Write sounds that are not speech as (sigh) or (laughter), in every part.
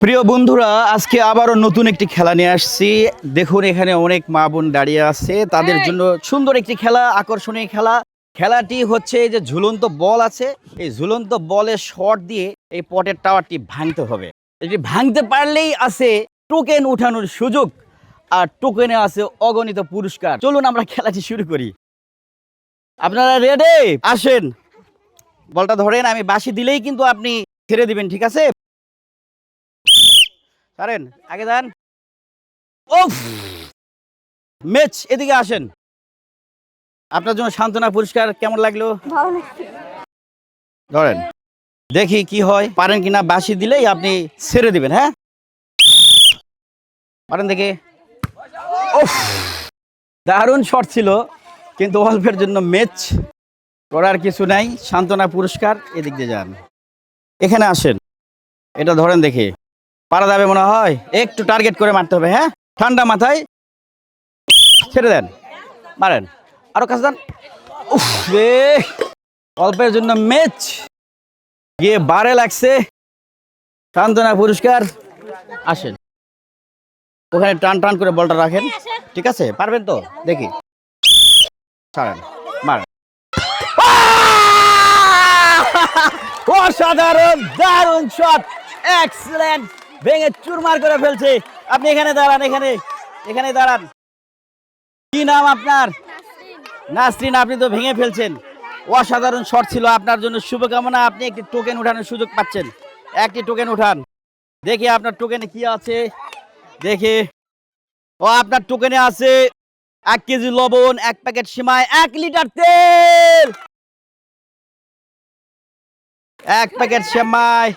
প্রিয় বন্ধুরা আজকে আবারও নতুন একটি খেলা নিয়ে আসছি। দেখুন এখানে অনেক মা বোন দাঁড়িয়ে আছে। তাদের জন্য সুন্দর একটি খেলা আকর্ষণীয় খেলা। খেলাটি হচ্ছে যে ঝুলন্ত বল আছে। এই ঝুলন্ত বলের শট দিয়ে এই পটের টাওয়ারটি ভাঙতে হবে। এটি ভাঙতে পারলেই আছে টোকেন উঠানোর সুযোগ। আর টোকেনে আছে অগণিত পুরস্কার। চলুন আমরা খেলাটি শুরু করি। আপনারা রেডে আসেন। বলটা ধরেন আমি বাসি দিলেই কিন্তু আপনি ছেড়ে দিবেন ঠিক আছে? ছাড়েন আগে যান ওফ মেচ এদিকে আসেন। আপনার জন্য সান্ত্বনা পুরস্কার কেমন লাগল? ধরেন। দেখি কি হয় পারেন কিনা বাসি দিলেই আপনি ছেড়ে দিবেন হ্যাঁ? পারেন দেখে। দারুণ শট ছিল কিন্তু অল্পের জন্য ম্যাচ করার কিছু নাই। সান্ত্বনা পুরস্কার এদিক দিয়ে যান। এখানে আসেন। এটা ধরেন দেখি। পারা যাবে মনে হয়। একটু টার্গেট করে মারতে হবে হ্যাঁ? ঠান্ডা মাথায়। ছেড়ে দেন। মারেন। আরও কাছে উফ রে! অল্পের জন্য ম্যাচ গিয়ে বারে লাগছে। সান্ত্বনা পুরস্কার। আসেন। ওখানে টান টান করে বলটা রাখেন। ঠিক আছে? পারবেন তো? দেখি। ছাড়েন। মারেন। অসাধারণ, দারুণ শট এক্সেলেন্ট ভেঙে চুরমার করে ফেলছে। আপনি এখানে দাঁড়ান, এখানে এখানে দাঁড়ান। কি নাম আপনার? নাসরিন, আপনি তো ভেঙে ফেলছেন। অসাধারণ শট ছিল আপনার জন্য। শুভকামনা, আপনি একটি টোকেন উঠানোর সুযোগ পাচ্ছেন। একটি টোকেন উঠান। দেখি আপনার টোকেনে কি আছে। দেখি। ও, আপনার টোকেনে আছে এক কেজি লবণ, এক প্যাকেট সিমাই, এক লিটার তেল। এক প্যাকেট সেমাই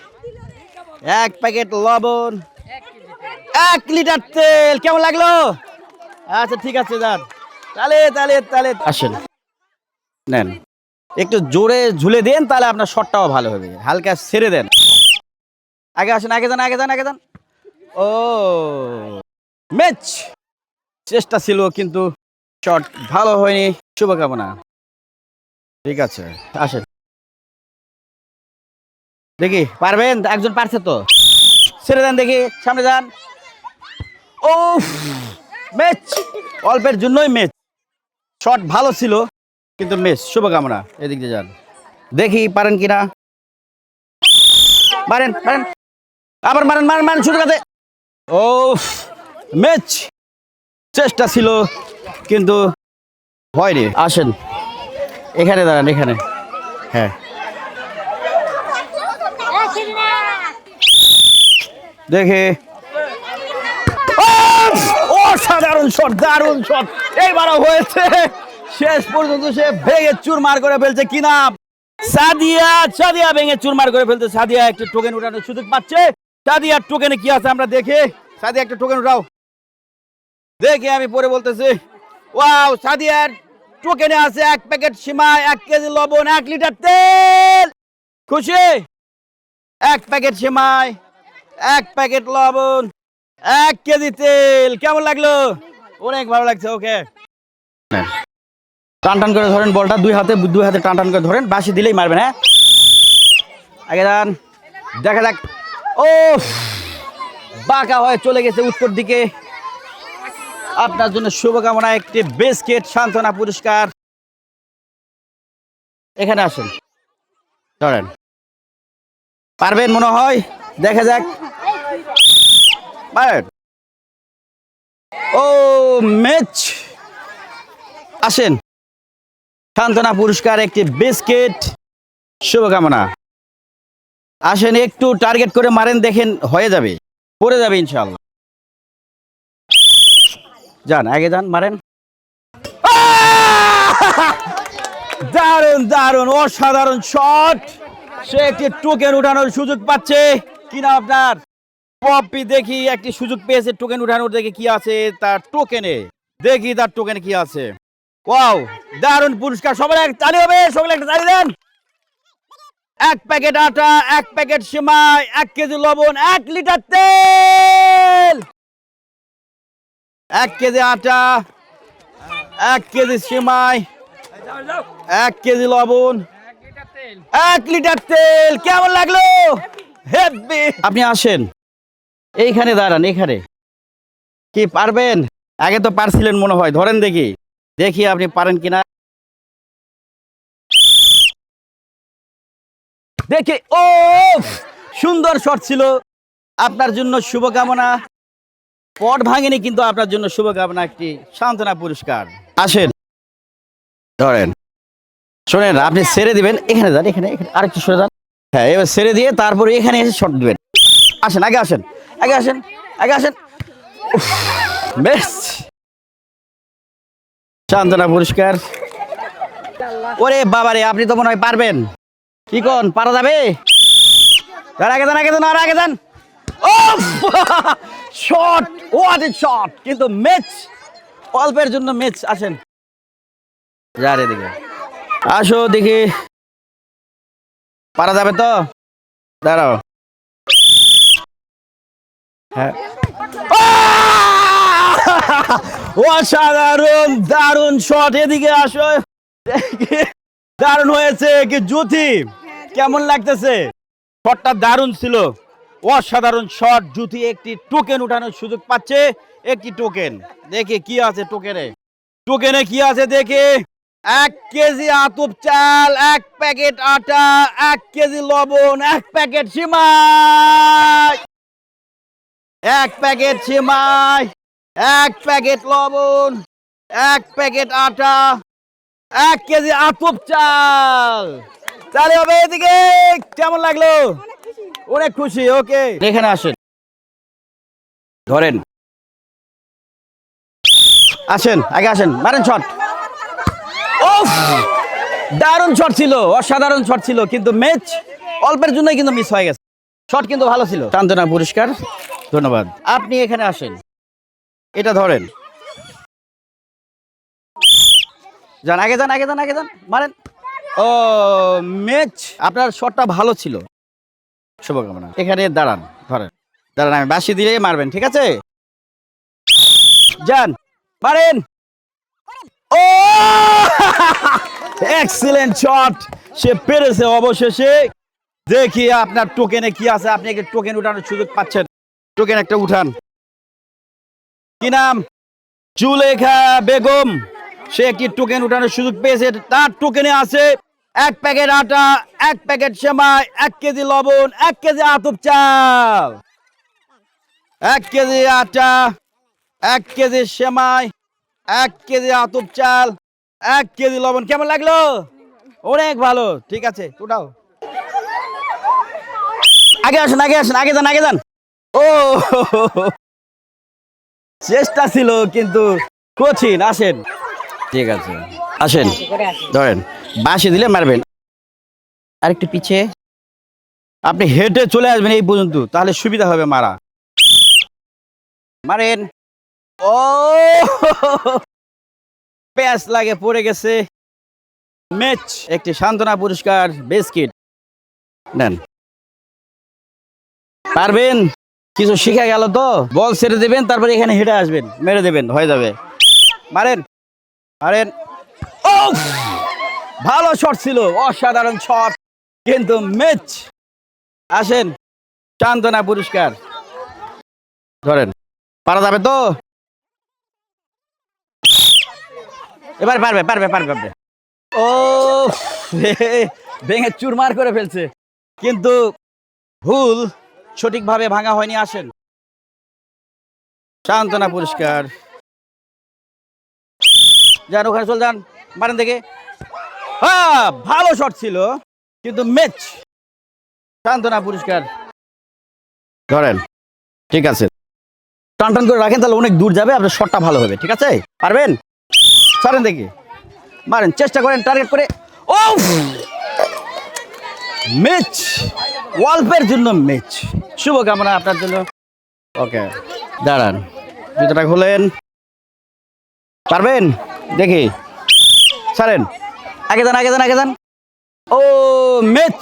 এক প্যাকেট লবণ, এক লিটার তেল, কেমন লাগল? আচ্ছা ঠিক আছে, যান। তাহলে তাহলে তাহলে আসেন। নেন। একটু জোরে ঝুলে দেন, তাহলে আপনার শটটাও ভালো হবে। হালকা ছেড়ে দেন। আগে আসেন, আগে যান আগে যান আগে যান। ও ম্যাচ চেষ্টা ছিল, কিন্তু শট ভালো হয়নি। শুভকামনা। ঠিক আছে, আসেন। দেখি, পারবেন? একজন পারছে তো। ছেড়ে দেন দেখি, সামনে যান। ও ম্যাচ। অল্পের জন্যই ম্যাচ। শট ভালো ছিল, কিন্তু ম্যাচ, শুভকামনা। এদিক দিয়ে যান। দেখি, পারেন কিনা। মারেন মারেন। আবার মারেন মারেন মারেন শুরু কাছে ও ম্যাচ। চেষ্টা ছিল, কিন্তু হয়নি। আসেন। এখানে দাঁড়ান, এখানে। হ্যাঁ। দেখে! অসাধারণ শট দারুণ শট এইবারও হয়েছে। শেষ পর্যন্ত সে ভেঙে চুরমার করে ফেলছে কি নাম সাদিয়া সাদিয়া ভেঙে চুরমার করে ফেলছে। সাদিয়া একটা টোকেন উঠানোর সুযোগ পাচ্ছে। সাদিয়ার টোকেনে কি আছে আমরা দেখে। সাদিয়া, একটা টোকেন উঠাও। দেখে, আমি পরে বলতেছি। ওয়াও সাদিয়ার টোকেনে আছে এক প্যাকেট সীমায় এক কেজি লবণ, এক লিটার তেল। খুশি? এক প্যাকেট সেমাই এক প্যাকেট লবণ, এক কেজি তেল, কেমন লাগল? অনেক ভালো লাগছে, ওকে। টান টান করে ধরেন বলটা, দুই হাতে দুই হাতে টান টান করে ধরেন বাসি দিলেই মারবেন হ্যাঁ? আগে যান দেখা যাক। ও বাঁকা হয়ে চলে গেছে উত্তর দিকে। আপনার জন্য শুভকামনা, একটি বিস্কিট, সান্ত্বনা পুরস্কার। এখানে আসেন, ধরেন। পারবেন মনে হয়? দেখা যাক। ও ম্যাচ আসেন। সান্ত্বনা পুরস্কার, একটি বিস্কিট। শুভকামনা। আসেন, একটু টার্গেট করে মারেন, দেখেন হয়ে যাবে। পড়ে যাবে ইনশাল্লাহ যান, আগে যান, মারেন! দারুণ দারুণ, অসাধারণ শট। সে একটি টোকেন উঠানোর সুযোগ পাচ্ছে। কিনা আপনার? পপি দেখি একটি সুযোগ পেয়েছে টোকেন উঠানোর, দেখি কি আছে তার টোকেনে দেখি তার টোকেনে কি আছে। ওয়াও দারুণ পুরস্কার। সবাই এক তালি হবে সকলে একটা তালি দেন। এক প্যাকেট আটা, এক প্যাকেট সিমাই, এক কেজি লবণ, এক লিটার তেল। এক কেজি আটা, এক কেজি সিমাই, এক কেজি লবণ এক লিটার তেল, কেমন লাগল? হেব্বি আপনি আসেন। এইখানে দাঁড়ান এখানে কি, পারবেন? আগে তো পারছিলেন মনে হয়, ধরেন দেখি। দেখি আপনি পারেন কিনা। দেখে ও সুন্দর শট ছিল। আপনার জন্য শুভকামনা। পট ভাঙেনি, কিন্তু আপনার জন্য শুভকামনা একটি সান্ত্বনা পুরস্কার। আসেন। ধরেন। শোনেন, আপনি ছেড়ে দিবেন। এখানে যান, এখানে এখানে। আরেকটু সরে যান। হ্যাঁ এবার ছেড়ে দিয়ে তারপরে এখানে এসে শট দিবেন। আসেন, আগে আসেন আগে আসেন আগে আসেন। বেশ। সান্ত্বনা পুরস্কার। ওরে বাবারে, আপনি তো মনে হয় পারবেন। কি কোন, পারা যাবে? আগে দেন আগে দেন আর আগে দেন শট ওয়াট এ শট কিন্তু ম্যাচ অল্পের জন্য ম্যাচ আসেন। যার এদিকে। আসো দেখি পারা যাবে তো? দাঁড়াও। হ্যাঁ। অসাধারণ, দারুণ শট এদিকে আসো। দারুণ হয়েছে কি জুথি? কেমন লাগতেছে? শটটা দারুণ ছিল। অসাধারণ শট জুথি একটি টোকেন উঠানোর সুযোগ পাচ্ছে। একটি টোকেন দেখে কি আছে টোকেনে টোকেনে কি আছে দেখে। এক কেজি আতুপ চাল এক প্যাকেট আটা এক কেজি লবণ এক প্যাকেট সিমাই। এক প্যাকেট সিমাই এক প্যাকেট লবণ এক প্যাকেট আটা এক কেজি আতুপ চাল। তাহলে হবে এদিকে কেমন লাগল? অনেক খুশি ওকে। এখানে আসেন। ধরেন। আসেন আগে আসেন মারেন শট। দারুণ শট ছিল অসাধারণ শট ছিল কিন্তু ম্যাচ অল্পের জন্যই কিন্তু মিস হয়ে গেছে। শট কিন্তু ভালো ছিল। চান্দনা পুরস্কার ধন্যবাদ। আপনি এখানে আসেন। এটা ধরেন। যান আগে যান আগে যান আগে যান মারেন। ও ম্যাচ আপনার শটটা ভালো ছিল। শুভকামনা। এখানে দাঁড়ান ধরেন। দাঁড়ান আমি বাসি দিয়ে মারবেন ঠিক আছে? যান মারেন। (laughs) এক্সিলেন্ট শট সে পেরেছে অবশেষে। দেখি আপনার টোকেনে কি আছে। আপনি একটা টোকেন উঠানোর সুযোগ পাচ্ছেন? টোকেন একটা উঠান। কি নাম? জুলেখা বেগম। সে একটি টোকেন উঠানোর সুযোগ পেয়েছে? তার টোকেনে আছে এক প্যাকেট আটা, এক প্যাকেট সেমাই, এক কেজি লবণ, এক কেজি আতপ চাল। এক কেজি আটা, এক কেজি সেমাই, এক কেজি আতপ চাল। এক কেজি লবণ, কেমন লাগল? অনেক ভালো, ঠিক আছে ওটাও আগে আসেন আগে আসেন, আগে যান আগে যান। ও, চেষ্টা ছিল, কিন্তু কঠিন, আসেন। ঠিক আছে, আসেন, ধরেন, বাসি দিলে মারবেন। আরেকটু পিছে। আপনি হেঁটে চলে আসবেন এই পর্যন্ত, তাহলে সুবিধা হবে মারা। মারেন। ও প্যাস লাগে পড়ে গেছে। ম্যাচ। একটি সান্ত্বনা পুরস্কার বেসকিট। নেন পারবেন? কিছু শিখে গেল তো? বল ছেড়ে দেবেন তারপরে এখানে হেঁটে আসবেন। মেরে দেবেন হয়ে যাবে। মারেন। মারেন। ও ভালো শট ছিল অসাধারণ শট কিন্তু ম্যাচ। আসেন। চান্দনা পুরস্কার। ধরেন। পারা যাবে তো? এবার পারবে পারবে পারবে পারবে। ও ভেঙে চুরমার করে ফেলছে। কিন্তু ভুল সঠিকভাবে ভাঙা হয়নি আসেন। সান্ত্বনা পুরস্কার। যান ওখানে চল যান মারেন দেখে হ্যাঁ ভালো শট ছিল কিন্তু ম্যাচ। সান্ত্বনা পুরস্কার। ধরেন ঠিক আছে। টান টান করে রাখেন তাহলে অনেক দূর যাবে আপনার শটটা ভালো হবে ঠিক আছে? পারবেন? ছাড়েন দেখি। মারেন, চেষ্টা করেন টার্গেট করে। ও ম্যাচ ওয়াল্পের জন্য ম্যাচ শুভকামনা আপনার জন্য। ওকে দাঁড়ান। জুতোটা খুলেন। পারবেন? দেখি। ছাড়েন। আগে যান আগে যান আগে যান। ও ম্যাচ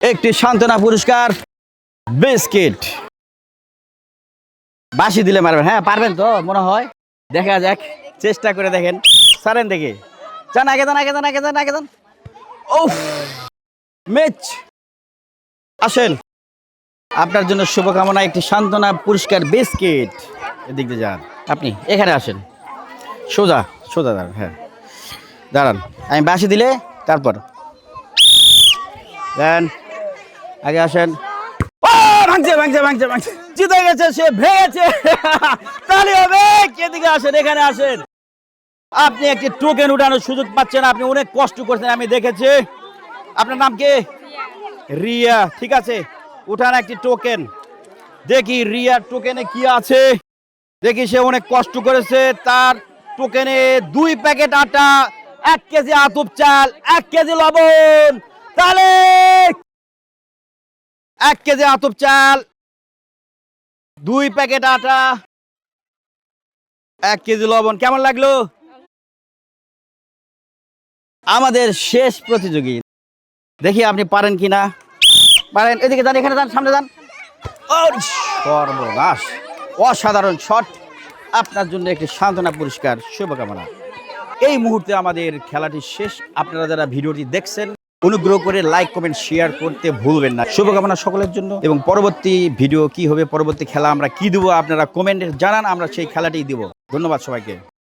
একটি সান্ত্বনা পুরস্কার, বিস্কিট। বাসি দিলে মারবেন। হ্যাঁ পারবেন তো, মনে হয়। দেখা যাক চেষ্টা করে দেখেন। সারেন দেখি। যান আগে যান আগে যান আগে যান আগে যান। ও ম্যাচ আসেন। আপনার জন্য শুভকামনা একটি সান্ত্বনা পুরস্কার বিস্কিট। এদিক দিয়ে যান। আপনি এখানে আসেন। সোজা সোজা দাঁড়ান হ্যাঁ। দাঁড়ান। আমি বাসি দিলে তারপর। দেন। আগে আসেন। ও, ভাঙছে ভাঙছে ভাঙছে ভাঙছে। জিতে গেছে, সে ভেঙেছে। তাহলে হবে কেদিকে আসেন, এখানে আসেন। আপনি একটি টোকেন উঠানোর সুযোগ পাচ্ছেন, আপনি অনেক কষ্ট করছেন, আমি দেখেছি। আপনার নাম কি? রিয়া, ঠিক আছে। উঠান একটি টোকেন দেখি রিয়ার টোকেনে কি আছে। দেখি সে অনেক কষ্ট করেছে, তার টোকেনে দুই প্যাকেট আটা, এক কেজি আতুপ চাল, এক কেজি লবণ। তাহলে এক কেজি আতুপ চাল দুই প্যাকেট আটা, এক কেজি লবণ, কেমন লাগল? আমাদের শেষ প্রতিযোগী। দেখি আপনি পারেন কিনা। পারেন, এদিকে যান, এখানে যান, সামনে যান। সর্বনাশ। অসাধারণ শট। আপনার জন্য একটি সান্ত্বনা পুরস্কার, শুভকামনা। এই মুহূর্তে আমাদের খেলাটি শেষ। আপনারা যারা ভিডিওটি দেখছেন অনুগ্রহ করে লাইক কমেন্ট শেয়ার করতে ভুলবেন না। শুভকামনা সকলের জন্য। এবং পরবর্তী ভিডিও কি হবে, পরবর্তী খেলা আমরা কি দেবো আপনারা কমেন্টে জানান, আমরা সেই খেলাটি দিব। ধন্যবাদ সবাইকে।